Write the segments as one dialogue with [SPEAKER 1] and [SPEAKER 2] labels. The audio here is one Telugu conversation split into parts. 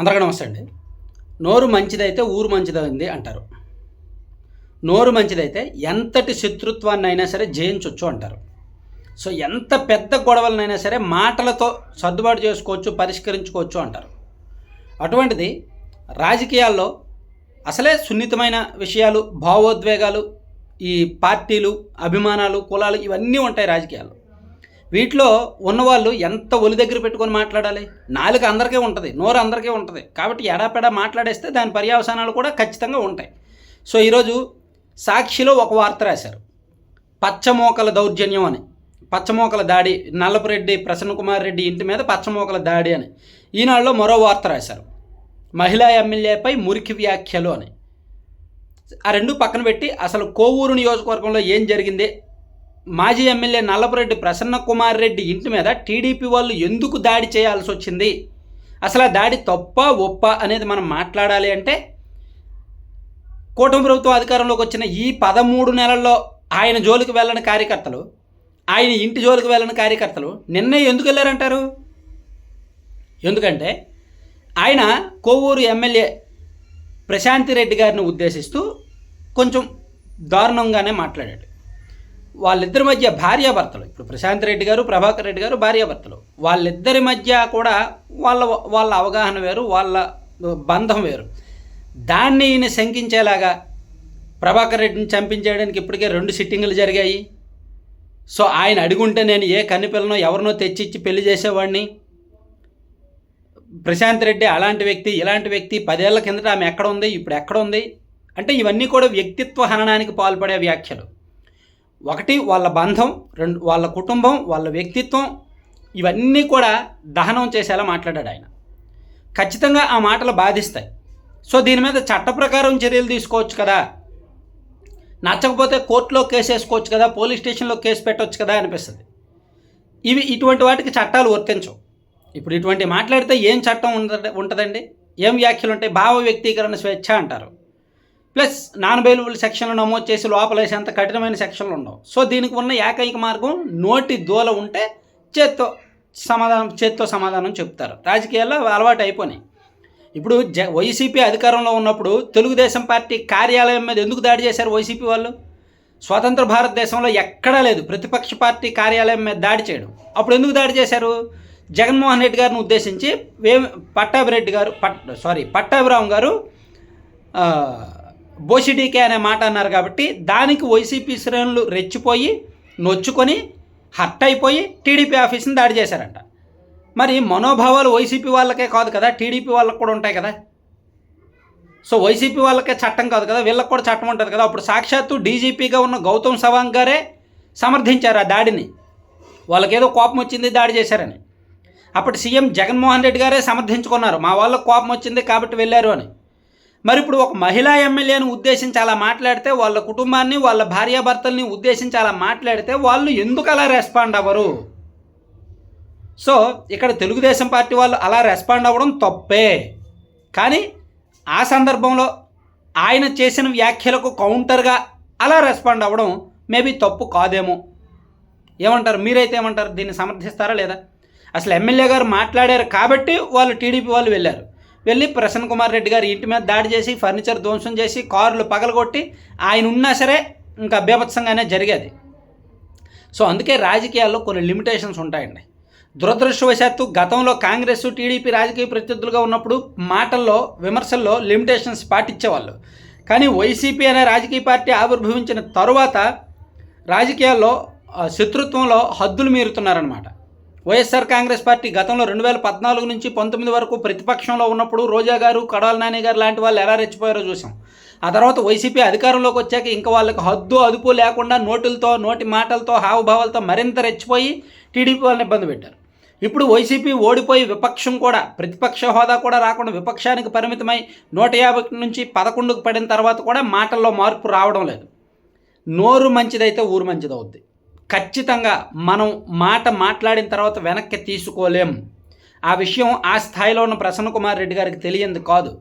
[SPEAKER 1] అందరికీ నమస్తే అండి. నోరు మంచిదైతే ఊరు మంచిదైంది అంటారు. నోరు మంచిదైతే ఎంతటి శత్రుత్వాన్ని అయినా సరే జయించవచ్చు అంటారు. సో ఎంత పెద్ద గొడవలనైనా సరే మాటలతో సర్దుబాటు చేసుకోవచ్చు పరిష్కరించుకోవచ్చు అంటారు. అటువంటిది రాజకీయాల్లో అసలే సున్నితమైన విషయాలు భావోద్వేగాలు ఈ పార్టీలు అభిమానాలు కులాలు ఇవన్నీ ఉంటాయి రాజకీయాల్లో. వీటిలో ఉన్నవాళ్ళు ఎంత ఒలి దగ్గర పెట్టుకొని మాట్లాడాలి? నాలుక అందరికీ ఉంటుంది నోరు అందరికీ ఉంటుంది. కాబట్టి ఎడాపెడా మాట్లాడేస్తే దాని పర్యవసానాలు కూడా ఖచ్చితంగా ఉంటాయి. సో ఈరోజు సాక్షిలో ఒక వార్త రాశారు. పచ్చమోకల దౌర్జన్యం అని. పచ్చమోకల దాడి నల్లపురెడ్డి ప్రసన్న కుమార్ రెడ్డి ఇంటి మీద పచ్చమోకల దాడి అని. ఈనాడులో మరో వార్త రాశారు. మహిళా ఎమ్మెల్యేపై మురికి వ్యాఖ్యలు అని. ఆ రెండు పక్కన పెట్టి అసలు కోవూరు నియోజకవర్గంలో ఏం జరిగింది? మాజీ ఎమ్మెల్యే నల్లపురెడ్డి ప్రసన్న కుమార్ రెడ్డి ఇంటి మీద టీడీపీ వాళ్ళు ఎందుకు దాడి చేయాల్సి వచ్చింది? అసలు ఆ దాడి తప్ప ఒప్ప అనేది మనం మాట్లాడాలి అంటే కూటమి ప్రభుత్వం అధికారంలోకి వచ్చిన ఈ పదమూడు నెలల్లో ఆయన జోలికి వెళ్ళని కార్యకర్తలు ఆయన ఇంటి జోలికి వెళ్ళని కార్యకర్తలు నిన్నే ఎందుకు వెళ్ళారంటారు? ఎందుకంటే ఆయన కోవూరు ఎమ్మెల్యే ప్రశాంతి రెడ్డి గారిని ఉద్దేశిస్తూ కొంచెం దారుణంగానే మాట్లాడాడు. వాళ్ళిద్దరి మధ్య భార్యాభర్తలు. ఇప్పుడు ప్రశాంత్ రెడ్డి గారు ప్రభాకర్ రెడ్డి గారు భార్యాభర్తలు. వాళ్ళిద్దరి మధ్య కూడా వాళ్ళ వాళ్ళ అవగాహన వేరు వాళ్ళ బంధం వేరు. దాన్ని ఈయన శంకించేలాగా ప్రభాకర్ రెడ్డిని చంపించేయడానికి ఇప్పటికే రెండు సిట్టింగులు జరిగాయి. సో ఆయన అడుగుంటే నేను ఏ కన్నిపిల్లనో ఎవరినో తెచ్చిచ్చి పెళ్ళి చేసేవాడిని. ప్రశాంత్ రెడ్డి అలాంటి వ్యక్తి ఇలాంటి వ్యక్తి పదేళ్ళ కిందట ఆమె ఎక్కడ ఉంది ఇప్పుడు ఎక్కడ ఉంది? అంటే ఇవన్నీ కూడా వ్యక్తిత్వ హననానికి పాల్పడే వ్యాఖ్యలు. ఒకటి వాళ్ళ బంధం రెండు వాళ్ళ కుటుంబం వాళ్ళ వ్యక్తిత్వం ఇవన్నీ కూడా దహనం చేసేలా మాట్లాడాడు ఆయన. ఖచ్చితంగా ఆ మాటలు బాధిస్తాయి. సో దీని మీద చట్ట ప్రకారం చర్యలు తీసుకోవచ్చు కదా? నచ్చకపోతే కోర్టులో కేసు వేసుకోవచ్చు కదా? పోలీస్ స్టేషన్లో కేసు పెట్టవచ్చు కదా? అనిపిస్తుంది. ఇవి ఇటువంటి వాటికి చట్టాలు వర్తించవు. ఇప్పుడు ఇటువంటి మాట్లాడితే ఏం చట్టం ఉంట ఉంటుందండి? ఏం వ్యాఖ్యలు ఉంటాయి? భావ వ్యక్తీకరణ స్వేచ్ఛ అంటారు. ప్లస్ నాన్ బెయిలబుల్ సెక్షన్లు నమోదు చేసి లోపలేసేంత కఠినమైన సెక్షన్లు ఉండవు. సో దీనికి ఉన్న ఏకైక మార్గం నోటి దూల ఉంటే చేత్తో సమాధానం చేత్తో సమాధానం చెప్తారు. రాజకీయాల్లో అలవాటు అయిపోయినాయి. ఇప్పుడు జ వైసీపీ అధికారంలో ఉన్నప్పుడు తెలుగుదేశం పార్టీ కార్యాలయం మీద ఎందుకు దాడి చేశారు వైసీపీ వాళ్ళు? స్వతంత్ర భారతదేశంలో ఎక్కడా లేదు. ప్రతిపక్ష పార్టీ కార్యాలయం మీద దాడి చేయడం. అప్పుడు ఎందుకు దాడి చేశారు? జగన్మోహన్ రెడ్డి గారిని ఉద్దేశించి వే పట్టాభిరెడ్డి గారు పట్ సారీ పట్టాభిరామ్ గారు బోసిడీకే అనే మాట అన్నారు కాబట్టి దానికి వైసీపీ శ్రేణులు రెచ్చిపోయి నొచ్చుకొని హర్ట్ అయిపోయి టీడీపీ ఆఫీస్ని దాడి చేశారంట. మరి మనోభావాలు వైసీపీ వాళ్ళకే కాదు కదా టీడీపీ వాళ్ళకి కూడా ఉంటాయి కదా. సో వైసీపీ వాళ్ళకే చట్టం కాదు కదా వీళ్ళకి కూడా చట్టం ఉంటుంది కదా. అప్పుడు సాక్షాత్తు డీజీపీగా ఉన్న గౌతమ్ సవాంగ్ గారే సమర్థించారు ఆ దాడిని. వాళ్ళకేదో కోపం వచ్చింది దాడి చేశారని. అప్పుడు సీఎం జగన్మోహన్ రెడ్డి గారే సమర్థించుకున్నారు. మా వాళ్ళకు కోపం వచ్చింది కాబట్టి వెళ్ళారు అని. మరి ఇప్పుడు ఒక మహిళా ఎమ్మెల్యేను ఉద్దేశించి అలా మాట్లాడితే వాళ్ళ కుటుంబాన్ని వాళ్ళ భార్యాభర్తల్ని ఉద్దేశించి అలా మాట్లాడితే వాళ్ళు ఎందుకు అలా రెస్పాండ్ అవ్వరు? సో ఇక్కడ తెలుగుదేశం పార్టీ వాళ్ళు అలా రెస్పాండ్ అవ్వడం తప్పే. కానీ ఆ సందర్భంలో ఆయన చేసిన వ్యాఖ్యలకు కౌంటర్గా అలా రెస్పాండ్ అవ్వడం మేబీ తప్పు కాదేమో. ఏమంటారు? మీరైతే ఏమంటారు? దీన్ని సమర్థిస్తారా లేదా? అసలు ఎమ్మెల్యే గారు మాట్లాడారు కాబట్టి వాళ్ళు టీడీపీ వాళ్ళు వెళ్ళారు. వెళ్ళి ప్రసన్న కుమార్ రెడ్డి గారి ఇంటి మీద దాడి చేసి ఫర్నిచర్ ధ్వంసం చేసి కారులు పగలగొట్టి ఆయన ఉన్నా సరే ఇంకా బీభత్సంగానే జరిగేది. సో అందుకే రాజకీయాల్లో కొన్ని లిమిటేషన్స్ ఉంటాయండి. దురదృష్టవశాత్తు గతంలో కాంగ్రెస్ టీడీపీ రాజకీయ ప్రత్యర్థులుగా ఉన్నప్పుడు మాటల్లో విమర్శల్లో లిమిటేషన్స్ పాటించేవాళ్ళు. కానీ వైసీపీ అనే రాజకీయ పార్టీ ఆవిర్భవించిన తరువాత రాజకీయాల్లో శత్రుత్వంలో హద్దులు మీరుతున్నారనమాట వైఎస్ఆర్ కాంగ్రెస్ పార్టీ గతంలో రెండు వేల పద్నాలుగు నుంచి పంతొమ్మిది వరకు ప్రతిపక్షంలో ఉన్నప్పుడు రోజా గారు కడాల నాని గారు లాంటి వాళ్ళు ఎలా రెచ్చిపోయారో చూసాం. ఆ తర్వాత వైసీపీ అధికారంలోకి వచ్చాక ఇంకా వాళ్ళకి హద్దు అదుపు లేకుండా నోటులతో నోటి మాటలతో హావభావాలతో మరింత రెచ్చిపోయి టీడీపీ వాళ్ళని ఇబ్బంది పెట్టారు. ఇప్పుడు వైసీపీ ఓడిపోయి విపక్షం కూడా ప్రతిపక్ష హోదా కూడా రాకుండా విపక్షానికి పరిమితమై నూట యాభై నుంచి పదకొండుకు పడిన తర్వాత కూడా మాటల్లో మార్పు రావడం లేదు. నోరు మంచిదైతే ఊరు మంచిదవుద్ది. ఖచ్చితంగా మనం మాట మాట్లాడిన తర్వాత వెనక్కి తీసుకోలేం. ఆ విషయం ఆ స్థాయిలో ఉన్న ప్రసన్న కుమార్ రెడ్డి గారికి తెలియంది కాదు.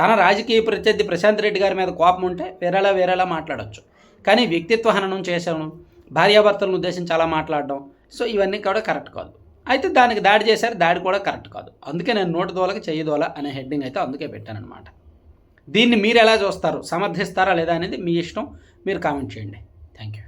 [SPEAKER 1] తన రాజకీయ ప్రత్యర్థి ప్రశాంత్ రెడ్డి గారి మీద కోపం ఉంటే వేరేలా వేరేలా మాట్లాడచ్చు. కానీ వ్యక్తిత్వ హననం చేశాను. భార్యాభర్తలను ఉద్దేశించి అలా మాట్లాడడం. సో ఇవన్నీ కూడా కరెక్ట్ కాదు. అయితే దానికి దాడి చేశారు. దాడి కూడా కరెక్ట్ కాదు. అందుకే నేను నోటి దోలకి చెయ్యి దోల అనే హెడ్డింగ్ అయితే అందుకే పెట్టానమాట దీన్ని మీరు ఎలా చూస్తారు? సమర్థిస్తారా లేదా అనేది మీ ఇష్టం. మీరు కామెంట్ చేయండి. Thank you